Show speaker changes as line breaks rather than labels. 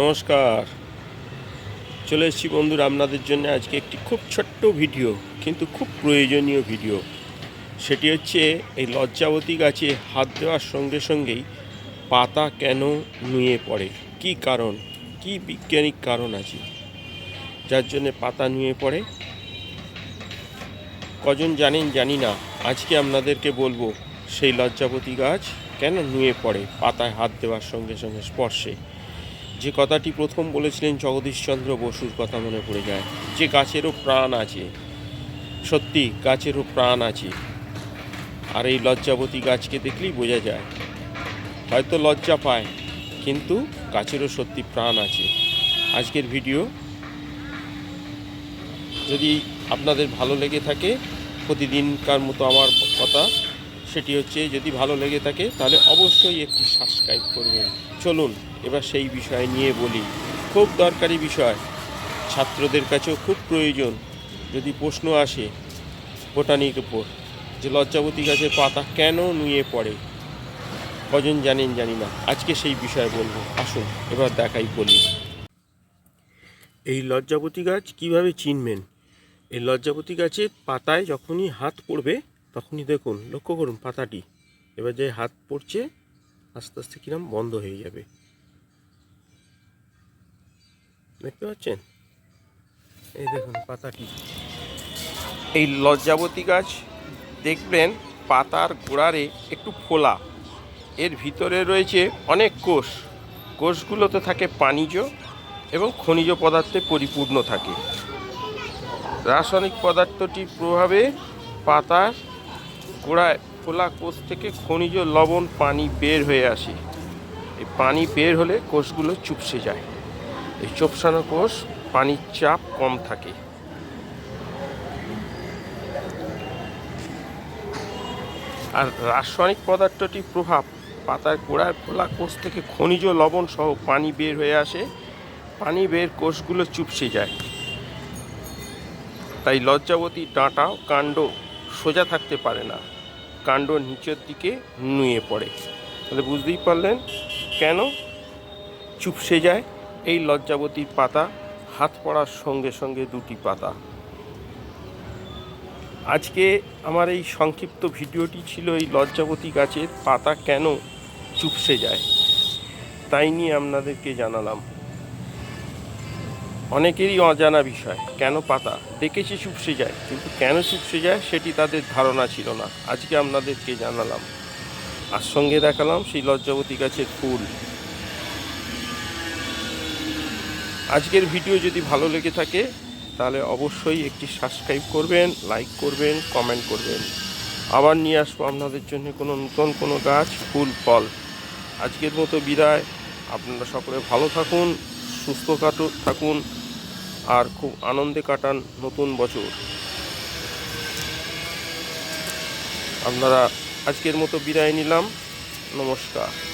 নমস্কার। চলে এসেছি বন্ধুরা আপনাদের জন্য আজকে একটি খুব ছোট্ট ভিডিও, কিন্তু খুব প্রয়োজনীয় ভিডিও। সেটি হচ্ছে এই লজ্জাবতী গাছে হাত দেওয়ার সঙ্গে সঙ্গেই পাতা কেন নুয়ে পড়ে? কি কারণ? কি বিজ্ঞানিক কারণ আছে? যার জন্য পাতা নুয়ে পড়ে? কজন জানেন জানি না। আজকে আপনাদেরকে বলব, সেই লজ্জাবতী গাছ কেন নুয়ে পড়ে? পাতায় হাত দেওয়ার সঙ্গে সঙ্গে স্পর্শে। যে কথাটি প্রথম বলেছিলেন জগদীশচন্দ্র বসুর কথা মনে পড়ে যায়, যে গাছেরও প্রাণ আছে, সত্যি গাছেরও প্রাণ আছে। আর এই লজ্জাবতী গাছকে দেখলেই বোঝা যায়, হয়তো লজ্জা পায়, কিন্তু গাছেরও সত্যি প্রাণ আছে। আজকের ভিডিও যদি আপনাদের ভালো লেগে থাকে, প্রতিদিনকার মতো আমার কথা সেটি হচ্ছে যদি ভালো লেগে থাকে, তাহলে অবশ্যই একটি সাবস্ক্রাইব করবেন। চলুন, এবার সেই বিষয় নিয়ে বলি। খুব দরকারি বিষয়। ছাত্রদের কাছেও খুব প্রয়োজন যদি প্রশ্ন আসে বোটানির উপর, যে লজ্জাবতী গাছের পাতা কেন নুয়ে পড়ে? কজন জানেন জানি না। আজকে সেই বিষয়ে বলব। আসুন, এবার দেখাই বলি। এই লজ্জাবতী গাছ কীভাবে চিনবেন? এই লজ্জাবতী গাছের পাতায় যখনই হাত পড়বে তখনই দেখুন, লক্ষ্য করুন পাতাটি। এবার যে হাত পড়ছে, আস্তে আস্তে কিরম বন্ধ হয়ে যাবে। দেখতে পাচ্ছেন? এই দেখুন পাতাটি। এই লজ্জাবতী গাছ দেখবেন পাতার গোড়ারে একটু ফোলা। এর ভিতরে রয়েছে অনেক কোষ। কোষগুলোতে থাকে পানিজ এবং খনিজ পদার্থে পরিপূর্ণ থাকে। রাসায়নিক পদার্থটির প্রভাবে পাতার গোড়ায় খোলা কোষ থেকে খনিজ লবণ, পানি বের হয়ে আসে। এই পানি বের হলে কোষগুলো চুপসে যায়। এই চোপসানো কোষ পানির চাপ কম থাকে। আর রাসায়নিক পদার্থটির প্রভাব, পাতার গোড়ায় খোলা কোষ থেকে খনিজ লবণ সহ পানি বের হয়ে আসে। পানি বের কোষগুলো চুপসে যায়। তাই লজ্জাবতী ডাঁটা কাণ্ড সোজা থাকতে পারে না। কাণ্ড নিচের দিকে নুয়ে পড়ে। তাহলে বুঝতেই পারলেন কেন চুপসে যায়। এই লজ্জাবতীর পাতা, হাত পড়ার সঙ্গে সঙ্গে দুটি পাতা। আজকে আমার এই সংক্ষিপ্ত ভিডিওটি ছিল এই লজ্জাবতী গাছের পাতা কেন চুপসে যায়, তাই নিয়ে আপনাদেরকে জানালাম। অনেকেরই অজানা বিষয়, কেন পাতা? দেখেছি চুপসে যায়, কিন্তু কেন চুপসে যায় সেটি তাদের ধারণা ছিল না। আজকে আপনাদেরকে জানালাম। আর সঙ্গে দেখালাম সেই লজ্জাবতী গাছের ফুল। আজকের ভিডিও যদি ভালো লেগে থাকে, তাহলে অবশ্যই একটি সাবস্ক্রাইব করবেন, লাইক করবেন, কমেন্ট করবেন। আবার নিয়ে আসব আপনাদের জন্য কোনো নতুন কোনো গাছ, ফুল, ফল। আজকের মতো বিদায়। আপনারা সকলে ভালো থাকুন, সুস্থ থাকুন। আর খুব আনন্দে কাটান নতুন বছর। আপনারা আজকের মতো বিদায় নিলাম। নমস্কার।